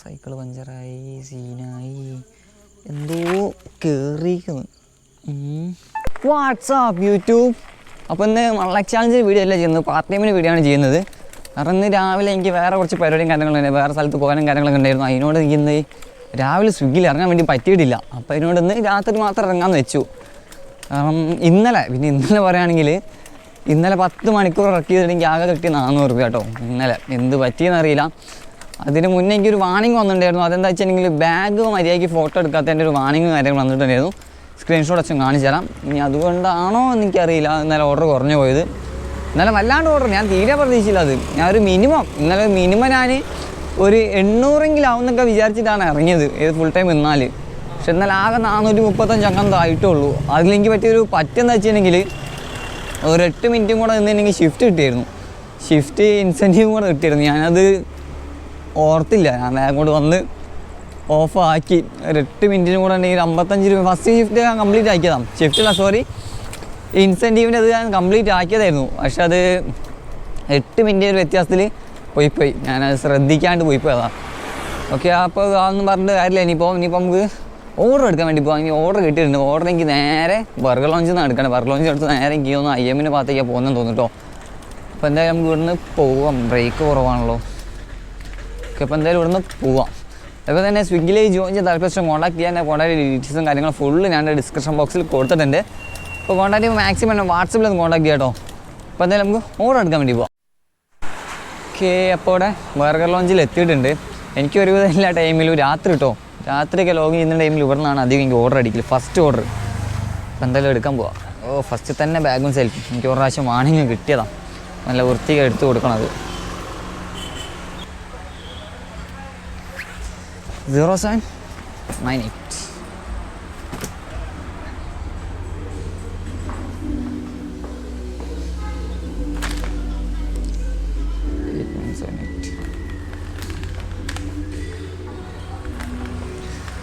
Cycle പഞ്ചറായി സീനായി എന്തോ കേറിയിരിക്കുന്നു. WhatsApp YouTube അപ്പോൾ ഇന്ന് മള്ളക് വീഡിയോ അല്ല ചെയ്യുന്നത് പാർട്ട് ടൈമിന് വീഡിയോ ആണ് ചെയ്യുന്നത്. കാരണം ഇന്ന് രാവിലെ എനിക്ക് വേറെ കുറച്ച് പരിപാടിയും കാര്യങ്ങളുണ്ട് വേറെ സ്ഥലത്ത് പോകാനും കാര്യങ്ങളൊക്കെ ഉണ്ടായിരുന്നു. അതിനോട് എനിക്ക് ഇന്ന് രാവിലെ സ്വിഗ്ഗിയിൽ ഇറങ്ങാൻ വേണ്ടി പറ്റിയിട്ടില്ല. അപ്പോൾ അതിനോട് ഇന്ന് രാത്രി മാത്രം ഇറങ്ങാമെന്ന് വെച്ചു. കാരണം ഇന്നലെ പിന്നെ ഇന്നലെ പറയുകയാണെങ്കിൽ ഇന്നലെ പത്ത് മണിക്കൂർ എനിക്ക് ആകെ കിട്ടിയ നാനൂറ് രൂപ കേട്ടോ ഇന്നലെ. എന്ത് പറ്റിയെന്നറിയില്ല അതിന് മുന്നേ എനിക്കൊരു വാണിംഗ് വന്നിട്ടുണ്ടായിരുന്നു. അതെന്താ വെച്ചിട്ടുണ്ടെങ്കിൽ ബാഗ് മര്യാദയ്ക്ക് ഫോട്ടോ എടുക്കാത്തതിന്റെ ഒരു വാണിംഗ് കാര്യങ്ങൾ വന്നിട്ടുണ്ടായിരുന്നു. സ്ക്രീൻഷോട്ട് അച്ഛൻ കാണിച്ചു തരാം. ഇനി അതുകൊണ്ടാണോ എനിക്കറിയില്ല. ഇന്നലെ ഓർഡർ കുറഞ്ഞു പോയത്. ഇന്നലെ വല്ലാണ്ട് ഓർഡർ ഞാൻ തീരെ പ്രതീക്ഷിച്ചില്ല അത്. ഞാൻ ഒരു മിനിമം ഇന്നലെ മിനിമം ഞാൻ ഒരു എണ്ണൂറെങ്കിലാവുന്നൊക്കെ വിചാരിച്ചിട്ടാണ് ഇറങ്ങിയത്. ഏത് ഫുൾ ടൈം നിന്നാൽ പക്ഷെ എന്നാൽ ആകെ നാനൂറ്റി മുപ്പത്തഞ്ച് അംഗം ആയിട്ടുള്ളൂ. അതിലെനിക്ക് പറ്റിയൊരു പറ്റെന്ന് വെച്ചിട്ടുണ്ടെങ്കിൽ ഒരു എട്ട് മിനിറ്റും കൂടെ നിന്നെനിക്ക് ഷിഫ്റ്റ് കിട്ടിയായിരുന്നു ഷിഫ്റ്റ് ഇൻസെന്റീവ് കൂടെ കിട്ടിയിരുന്നു. ഞാനത് ഓർത്തില്ല. ഞാൻ വേഗം കൊണ്ട് വന്ന് ഓഫ് ആക്കി. ഒരു എട്ട് മിനിറ്റിന് കൂടെ ഉണ്ടെങ്കിൽ അമ്പത്തഞ്ച് രൂപ. ഫസ്റ്റ് ഷിഫ്റ്റ് ഞാൻ കംപ്ലീറ്റ് ആക്കിയതാണ്. ഷിഫ്റ്റല്ല സോറി ഇൻസെന്റീവിന്റെ അത് ഞാൻ കംപ്ലീറ്റ് ആക്കിയതായിരുന്നു. പക്ഷെ അത് എട്ട് മിനിറ്റ് ഒരു വ്യത്യാസത്തിൽ പോയി പോയി ഞാനത് ശ്രദ്ധിക്കാണ്ട് പോയി അതാണ് ഓക്കെ അപ്പോൾ അതൊന്നും പറഞ്ഞിട്ട് കാര്യമില്ല. ഇനിയിപ്പോൾ ഇനിയിപ്പോൾ നമുക്ക് ഓർഡർ എടുക്കാൻ വേണ്ടി പോകാം ഇനി ഓർഡർ കിട്ടിയിട്ടുണ്ട്. ഓർഡർ എനിക്ക് നേരെ ബർഗർ ലോഞ്ചിൽ നിന്ന് എടുക്കണം. ബർഗർ ലോഞ്ച് എടുത്ത് നേരെ എനിക്ക് ഒന്ന് ഐ എമ്മിന്റെ ഭാഗത്തേക്കാണ് പോകുന്നതെന്ന് തോന്നുന്നു കേട്ടോ അപ്പോൾ എന്തായാലും നമുക്ക് ഇവിടുന്ന് പോകാം ബ്രേക്ക് കുറവാണല്ലോ. ഓക്കെ അപ്പോൾ എന്തായാലും ഇവിടുന്ന് പോവാം. അതുപോലെ തന്നെ സ്വിഗ്ഗിയിൽ ജോയിൻ ചെയ്ത് താല്പര്യം കോൺടാക്ട് ചെയ്യാൻ കോൺടാക്ട് ഡീറ്റെയിൽസും കാര്യങ്ങളും ഫുള്ള് ഞാൻ ഡിസ്ക്രിപ്ഷൻ ബോക്സിൽ കൊടുത്തിട്ടുണ്ട്. അപ്പോൾ കോൺടാക്ട് ചെയ്യുമ്പോൾ മാക്സിമം വാട്സപ്പിൽ ഒന്ന് കോൺടാക്ട് ചെയ്യാം കേട്ടോ അപ്പോൾ എന്തായാലും നമുക്ക് ഓർഡർ എടുക്കാൻ വേണ്ടി പോവാം. ഓക്കെ അപ്പോൾ ഇവിടെ ബർഗർ ലോഞ്ചിൽ എത്തിയിട്ടുണ്ട്. എനിക്ക് ഒരുവിധം എല്ലാ ടൈമിലും രാത്രി കേട്ടോ രാത്രിയൊക്കെ ലോഗിൻ ചെയ്യുന്ന ടൈമിൽ ഇവിടെ നിന്നാണ് അധികം എനിക്ക് ഓർഡർ അടിക്കൽ ഫസ്റ്റ് ഓർഡർ അപ്പോൾ എന്തായാലും എടുക്കാൻ പോവാം. ഓ ഫസ്റ്റ് തന്നെ ബാഗും സെൽഫി എനിക്ക് ഒരു പ്രാവശ്യം വാണിങ് കിട്ടിയതാണ് നല്ല വൃത്തിക്ക് എടുത്ത് കൊടുക്കണം അത് zero seven nine eight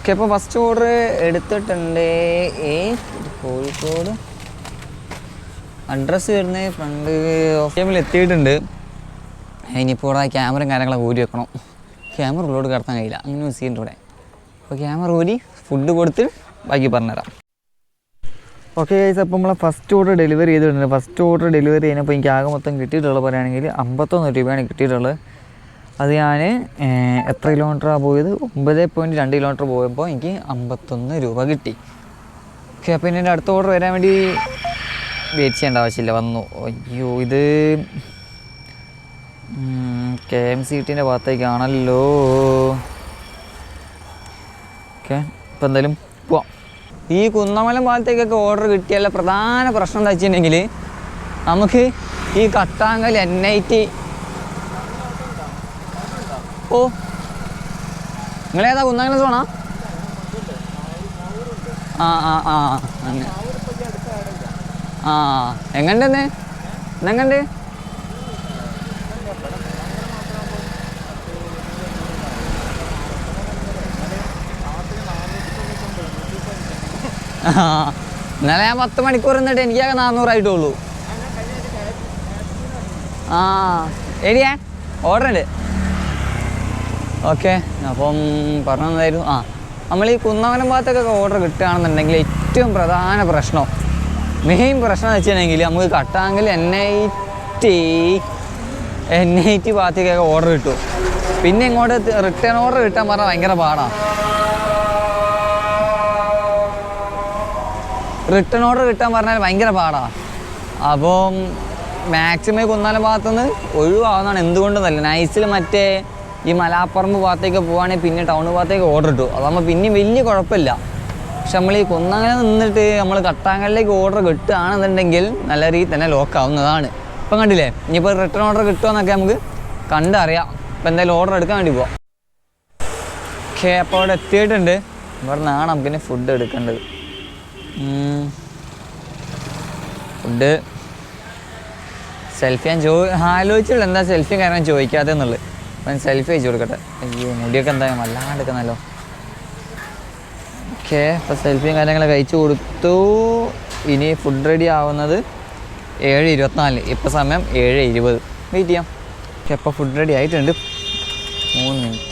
okay അപ്പോൾ ഫസ്റ്റ് ഓർഡർ എടുത്തിട്ടുണ്ട്. ഏ കോഴിക്കോട്. അഡ്രസ്സ് വരുന്നത് ഫ്രണ്ട് ഓഫ് ടൈമിൽ എത്തിയിട്ടുണ്ട്. ഇനിയിപ്പോൾ ക്യാമറയും കാര്യങ്ങളൊക്കെ ഊരി വെക്കണം. ക്യാമറ ഉള്ളോട് കിടത്താൻ കഴിയില്ല. അങ്ങനെ ഒരു ചെയ്യുന്നുണ്ട് ഇവിടെ. അപ്പോൾ ക്യാമറ ഊരി ഫുഡ് കൊടുത്ത് ബാക്കി പറഞ്ഞുതരാം. ഓക്കെ ഗൈസ് അപ്പോൾ നമ്മളെ ഫസ്റ്റ് ഓർഡർ ഡെലിവറി ചെയ്തിട്ടുണ്ട്. ഫസ്റ്റ് ഓർഡർ ഡെലിവറി ചെയ്യുന്നപ്പോൾ എനിക്ക് ആകെ മൊത്തം കിട്ടിയിട്ടുള്ളത് പറയുകയാണെങ്കിൽ അമ്പത്തൊന്ന് രൂപയാണ് കിട്ടിയിട്ടുള്ളത്. അത് ഞാൻ എത്ര കിലോമീറ്ററാണ് പോയത്? ഒമ്പത് പോയിന്റ് രണ്ട് കിലോമീറ്റർ പോയപ്പോൾ എനിക്ക് അമ്പത്തൊന്ന് രൂപ കിട്ടി. ഓക്കെ അപ്പോൾ എന്റെ അടുത്ത ഓർഡർ വരാൻ വേണ്ടി വെയിറ്റ് ചെയ്യേണ്ട ആവശ്യമില്ല. വന്നു. അയ്യോ ഇത് കെ എം സി ടിന്റെ ഭാഗത്തേക്കാണല്ലോ. ഓക്കെ ഇപ്പം എന്തായാലും പോവാം. ഈ കുന്നമലം ഭാഗത്തേക്കൊക്കെ ഓർഡർ കിട്ടിയാലുള്ള പ്രധാന പ്രശ്നം എന്താ വെച്ചിട്ടുണ്ടെങ്കിൽ നമുക്ക് ഈ കട്ടാങ്കൽ എൻ ഐ ടി ഓ നിങ്ങളേതാ കുന്നമലം സോണാ ആ? ആ ആ ആ എങ്ങണ്ടെന്ന് എന്നെങ്ങണ്ട് ഇന്നലെ ഞാൻ പത്ത് മണിക്കൂർ നിന്നിട്ട് എനിക്കാകെ നാന്നൂറായിട്ടുള്ളൂ. ആ. എടിയേ ഓർഡർ ഉണ്ട് ഓക്കെ അപ്പം പറഞ്ഞതായിരുന്നു ആ നമ്മൾ ഈ കുന്നമനം ഭാഗത്തൊക്കെ ഓർഡർ കിട്ടുകയാണെന്നുണ്ടെങ്കിൽ ഏറ്റവും പ്രധാന പ്രശ്നം മെയിൻ പ്രശ്നം എന്ന് വെച്ചിട്ടുണ്ടെങ്കിൽ നമുക്ക് കട്ടാങ്കിൽ N I T N I T ഭാഗത്തേക്കൊക്കെ order കിട്ടും. പിന്നെ ഇങ്ങോട്ട് റിട്ടേൺ ഓർഡർ കിട്ടാൻ പറഞ്ഞാൽ ഭയങ്കര പാടാണ് റിട്ടേൺ ഓർഡർ കിട്ടാൻ പറഞ്ഞാൽ ഭയങ്കര പാടാണ് അപ്പം മാക്സിമം കുന്നാലം ഭാഗത്തുനിന്ന് ഒഴിവാകുന്നതാണ് എന്തുകൊണ്ടെന്നല്ല നൈസിൽ മറ്റേ ഈ മലാപ്പറമ്പ് ഭാഗത്തേക്ക് പോവുകയാണെങ്കിൽ പിന്നെ ടൗൺ ഭാഗത്തേക്ക് ഓർഡർ ഇട്ടു. അതാകുമ്പോൾ പിന്നെയും വലിയ കുഴപ്പമില്ല. പക്ഷെ നമ്മൾ ഈ കുന്നങ്ങനെ നിന്നിട്ട് നമ്മൾ കട്ടാങ്കലിലേക്ക് ഓർഡർ കിട്ടുകയാണെന്നുണ്ടെങ്കിൽ നല്ല രീതിയിൽ തന്നെ ലോക്കാവുന്നതാണ് ഇപ്പം കണ്ടില്ലേ? ഇനിയിപ്പോൾ റിട്ടേൺ ഓർഡർ കിട്ടുമെന്നൊക്കെ നമുക്ക് കണ്ടറിയാം. ഇപ്പം എന്തായാലും ഓർഡർ എടുക്കാൻ വേണ്ടി പോവാം. ഓക്കെ അപ്പോൾ അവിടെ എത്തിയിട്ടുണ്ട്. ഇവിടെ നിന്നാണ് നമുക്കിനി ഫുഡ് എടുക്കേണ്ടത്. ഫുഡ് സെൽഫി ഞാൻ ചോ ആലോചിച്ചുള്ളൂ എന്താ സെൽഫി കാരണം ചോദിക്കാത്തെന്നുള്ളത് അപ്പം സെൽഫി അയച്ചു കൊടുക്കട്ടെ. അയ്യോ മുടിയൊക്കെ എന്താ വല്ലാണ്ട് ഓക്കെ അപ്പോൾ സെൽഫിയും കാര്യങ്ങളൊക്കെ അയച്ചു കൊടുത്തു. ഇനി ഫുഡ് റെഡി ആവുന്നത് ഏഴ് ഇരുപത്തിനാല് ഇപ്പോൾ സമയം ഏഴ് ഇരുപത്. വെയിറ്റ് ചെയ്യാം. ഓക്കെ അപ്പോൾ ഫുഡ് റെഡി ആയിട്ടുണ്ട്. മൂന്ന് minute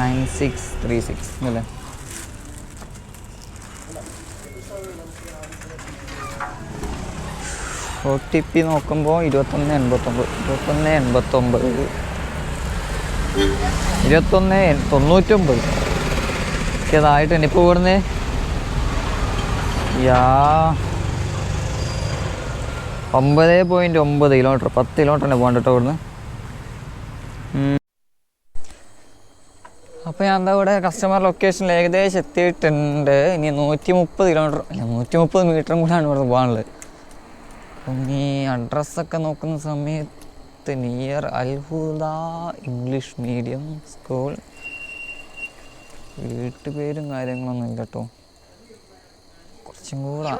nine six three six അല്ലേ ഒ ടി പി നോക്കുമ്പോൾ ഇരുപത്തൊന്ന് എൺപത്തൊമ്പത് ഇരുപത്തൊന്ന് എൺപത്തൊമ്പത്. ഇരുപത്തൊന്ന് തൊണ്ണൂറ്റൊമ്പത്. ഇതായിട്ടുണ്ട്. ഇപ്പോൾ ഇവിടുന്ന്? യാ. ഒമ്പത് പോയിന്റ് ഒമ്പത് കിലോമീറ്റർ. പത്ത് കിലോമീറ്റർ തന്നെ കേട്ടോ ഇവിടുന്ന്. ഞാൻ എന്താ ഇവിടെ കസ്റ്റമർ ലൊക്കേഷൻ ഏകദേശം എത്തിയിട്ടുണ്ട്. ഇനി നൂറ്റി മുപ്പത് കിലോമീറ്റർ അല്ല നൂറ്റി മുപ്പത് മീറ്ററും കൂടാണ് ഇവിടെ പോകാനുള്ളത്. അപ്പം ഈ അഡ്രസ്സൊക്കെ നോക്കുന്ന സമയത്ത് near Alhuda English medium school വീട്ടുപേരും കാര്യങ്ങളൊന്നും ഇല്ല കേട്ടോ. കുറച്ചും കൂടെ.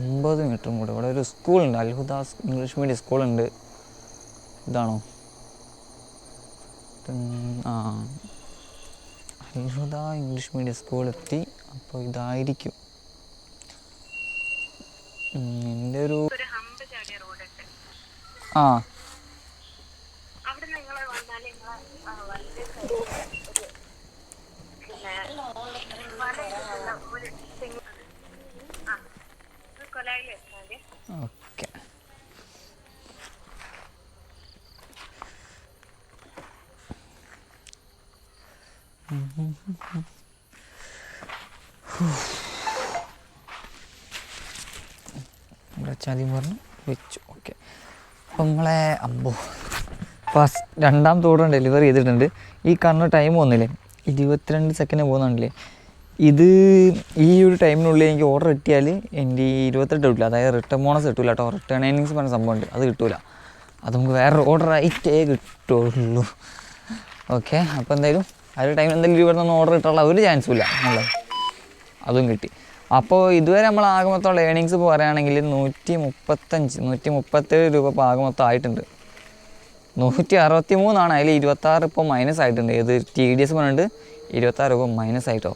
അമ്പത് മീറ്ററും കൂടെ. ഇവിടെ ഒരു സ്കൂളുണ്ട് അൽഹുദ ഇംഗ്ലീഷ് മീഡിയം സ്കൂളുണ്ട് ഇതാണോ? ആ. അൽഹുദ ഇംഗ്ലീഷ് മീഡിയം സ്കൂളെത്തി അപ്പോൾ ഇതായിരിക്കും. എന്റെ ഒരു ആ. അവിടെ നിങ്ങൾ വന്നാൽ നിങ്ങളെ വലത് സൈഡിൽ ഒരു പിന്നെ വലയിട്ടുള്ള ഒരു തെങ്ങ് ആ ഒരു കൊലായിൽ വെച്ചാൽ ഓക്കെ ഇവിടെ ചതി പറഞ്ഞു വെച്ചു ഓക്കെ അപ്പം നമ്മളെ അമ്പോ ഫസ്റ്റ് രണ്ടാം തോടും ഡെലിവറി ചെയ്തിട്ടുണ്ട് ഈ കാണുന്ന ടൈം വന്നില്ലേ ഇരുപത്തിരണ്ട് സെക്കൻഡ് പോകുന്നുണ്ടല്ലേ ഇത് ഈ ഒരു ടൈമിനുള്ളിൽ എനിക്ക് ഓർഡർ കിട്ടിയാൽ എന്റെ ഈ ഇരുപത്തെട്ട് കിട്ടില്ല അതായത് റിട്ടേൺ ബോണസ് കിട്ടില്ല കേട്ടോ റിട്ടേൺ ഏണിങ്സ് പറഞ്ഞ സംഭവമുണ്ട് അത് കിട്ടില്ല അത് നമുക്ക് വേറെ ഓർഡർ ആയിട്ടേ കിട്ടുള്ളൂ ഓക്കെ അപ്പോൾ എന്തായാലും ആ ഒരു ടൈമിൽ എന്തെങ്കിലും ഇവിടെ നിന്ന് ഓർഡർ കിട്ടാനുള്ള ഒരു ചാൻസും ഇല്ല. നമ്മളെ അതും കിട്ടി. അപ്പോൾ ഇതുവരെ നമ്മൾ ആകെ മൊത്തമുള്ള ഏണിങ്സ് പറയുകയാണെങ്കിൽ നൂറ്റി മുപ്പത്തഞ്ച് നൂറ്റി മുപ്പത്തേഴ് രൂപ ഇപ്പോൾ ആകെ മൊത്തം ആയിട്ടുണ്ട്. നൂറ്റി അറുപത്തി മൂന്നാണ് അതിൽ ഇരുപത്താറ് ഇപ്പോൾ മൈനസ് ആയിട്ടുണ്ട്. ഏത് ടി ഡി എസ് പറഞ്ഞിട്ട് ഇരുപത്താറ് രൂപ മൈനസ് ആയിട്ടോ?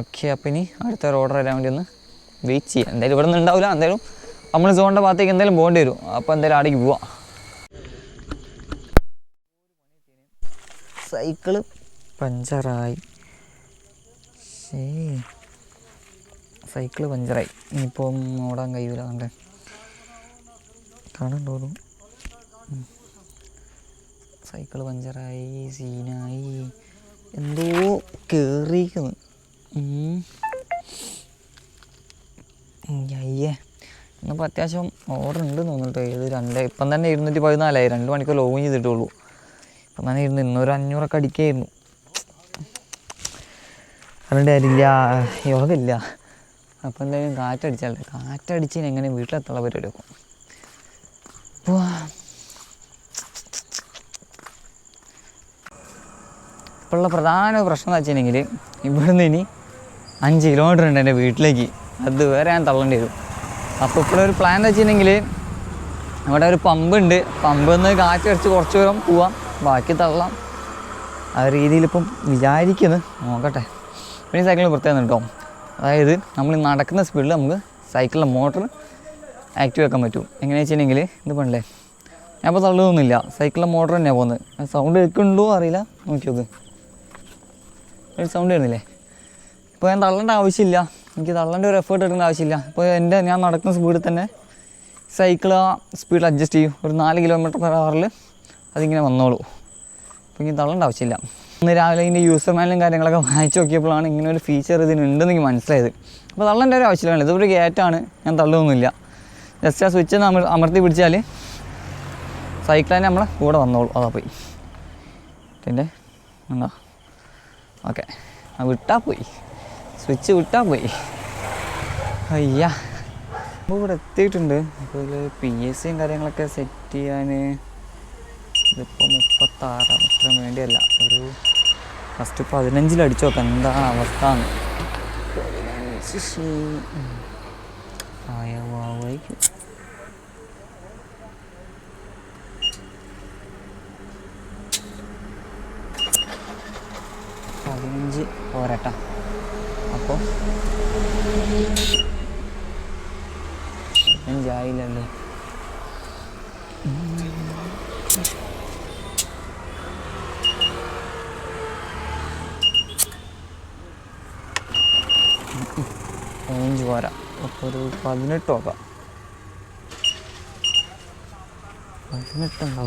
ഓക്കെ അപ്പം ഇനി അടുത്ത ഒരു ഓർഡർ വരാൻ വേണ്ടി ഒന്ന് വെയിറ്റ് ചെയ്യാം. എന്തായാലും ഇവിടെ നിന്ന് ഉണ്ടാവില്ല. എന്തായാലും നമ്മൾ സോണിന്റെ ഭാഗത്തേക്ക് എന്തായാലും പോകേണ്ടി വരും. അപ്പോൾ എന്തായാലും അവിടേക്ക് പോവാം. സൈക്കിൾ പഞ്ചറായി. ശേ സൈക്കിൾ പഞ്ചറായി. ഇനിയിപ്പം ഓടാൻ കഴിയൂല കണ്ടേ. കാണുന്നുണ്ടോ സൈക്കിൾ പഞ്ചറായി സീനായി. എന്തോ കയറിയിരിക്കുന്നു അയ്യേ. ഇന്നിപ്പോൾ അത്യാവശ്യം ഓർഡർ ഉണ്ട് തോന്നുന്നുട്ടോ. ഇത് രണ്ട് ഇപ്പം തന്നെ ഇരുന്നൂറ്റി പതിനാലായി. രണ്ട് മണിക്കൂർ ലോഗിൻ ചെയ്തിട്ടുള്ളൂ ഇപ്പം തന്നെ ഇരുന്ന് ഇന്നൊരു അഞ്ഞൂറൊക്കെ അടിക്കായിരുന്നു. അതുകൊണ്ട് കാര്യമില്ല. യോഗമില്ല അപ്പോൾ എന്തായാലും കാറ്റടിച്ചാൽ കാറ്റടിച്ച് എങ്ങനെ വീട്ടിലെത്തുള്ള പരിപാടി പോവാ ഇപ്പോഴുള്ള പ്രധാന പ്രശ്നം എന്ന് വെച്ചിട്ടുണ്ടെങ്കിൽ ഇവിടുന്ന് ഇനി അഞ്ച് കിലോമീറ്റർ ഉണ്ട് എന്റെ വീട്ടിലേക്ക്. അത് വേറെ ഞാൻ തള്ളേണ്ടി വരും. അപ്പോൾ ഇപ്പോഴൊരു പ്ലാൻ എന്ന് വെച്ചിട്ടുണ്ടെങ്കിൽ അവിടെ ഒരു പമ്പ് ഉണ്ട്. പമ്പിൽ നിന്ന് കാറ്റ് അടിച്ച് കുറച്ച് ദൂരം പോവാം. ബാക്കി തള്ളാം. ആ രീതിയിൽ ഇപ്പം വിചാരിക്കുന്നു. നോക്കട്ടെ. പിന്നെ സൈക്കിളിന് പ്രത്യേകത കേട്ടോ അതായത് നമ്മൾ നടക്കുന്ന സ്പീഡിൽ നമുക്ക് സൈക്കിളിലെ മോട്ടർ ആക്റ്റീവ് ആക്കാൻ പറ്റും. എങ്ങനെയാണെന്ന് വെച്ചിട്ടുണ്ടെങ്കിൽ ഇത് പണ്ടേ ഞാൻ ഇപ്പോൾ തള്ളുന്നില്ല സൈക്കിളിലെ മോട്ടർ തന്നെയാണ് പോകുന്നത്. സൗണ്ട് കേൾക്കുന്നുണ്ടോ അറിയില്ല. നോക്കി നോക്ക്. ഒരു സൗണ്ട് വരുന്നില്ലേ? ഇപ്പോൾ ഞാൻ തള്ളേണ്ട ആവശ്യമില്ല. എനിക്ക് തള്ളേണ്ട ഒരു എഫേർട്ട് എടുക്കേണ്ട ആവശ്യമില്ല. ഇപ്പോൾ എന്റെ ഞാൻ നടക്കുന്ന സ്പീഡിൽ തന്നെ സൈക്കിൾ ആ സ്പീഡ് അഡ്ജസ്റ്റ് ചെയ്യും. ഒരു നാല് കിലോമീറ്റർ പെർ അവറിൽ അതിങ്ങനെ വന്നോളൂ. അപ്പോൾ ഇനി തള്ളേണ്ട ആവശ്യമില്ല. ഇന്ന് രാവിലെ ഇതിന്റെ യൂസർ മാനുവലും കാര്യങ്ങളൊക്കെ വായിച്ച് നോക്കിയപ്പോഴാണ് ഇങ്ങനെ ഒരു ഫീച്ചർ ഇതിനുണ്ടെന്ന് എനിക്ക് മനസ്സിലായത്. അപ്പോൾ തള്ളേണ്ട ഒരു ആവശ്യമില്ല ഇതൊരു ഗേറ്റാണ് ഞാൻ തള്ളുമൊന്നുമില്ല ജസ്റ്റ് ആ സ്വിച്ച് നമ്മൾ അമർത്തി പിടിച്ചാൽ സൈക്കിൾ തന്നെ നമ്മളെ കൂടെ വന്നോളൂ. അതാ പോയി. പിന്നെ എന്താ? ഓക്കെ. ആ വിട്ടാൽ പോയി. സ്വിച്ച് വിട്ടാൽ പോയി. അയ്യ. അപ്പോൾ ഇവിടെ എത്തിയിട്ടുണ്ട്. അപ്പോൾ പി എസ് സിയും കാര്യങ്ങളൊക്കെ സെറ്റ് ചെയ്യാൻ ഇതിപ്പോൾ മുപ്പത്താറ് അത്രയും വേണ്ടിയല്ല ഒരു ഫസ്റ്റ് പതിനഞ്ചിൽ അടിച്ചു നോക്കാം എന്താണ് അവസ്ഥ പതിനഞ്ച് പോരട്ടാ. അപ്പോൾ പതിനഞ്ചായില്ലല്ലോ. പോരാ അപ്പോൾ ഒരു പതിനെട്ട് നോക്കാം. പതിനെട്ടുണ്ട്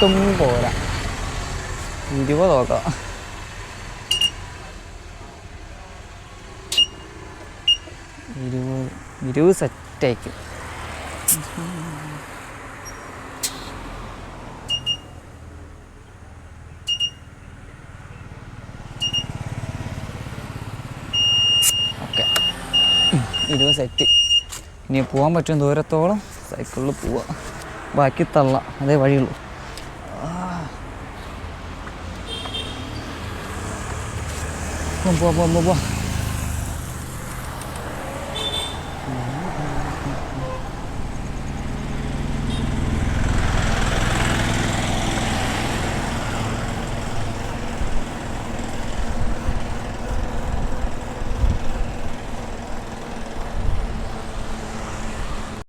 പതിനെട്ടും പോരാ. ഇരുപത് നോക്കാം ഇരുപത് ഇരുപത് സെറ്റായിരിക്കും ഓക്കെ. ഇരുപത് സെറ്റ്. ഇനി പോകാൻ പറ്റും ദൂരത്തോളം. സൈക്കിളിൽ പോവാം. ബാക്കി തള്ളാം. അതേ വഴിയുള്ളൂ. പോവാം പോവാം പോവാം പോവാം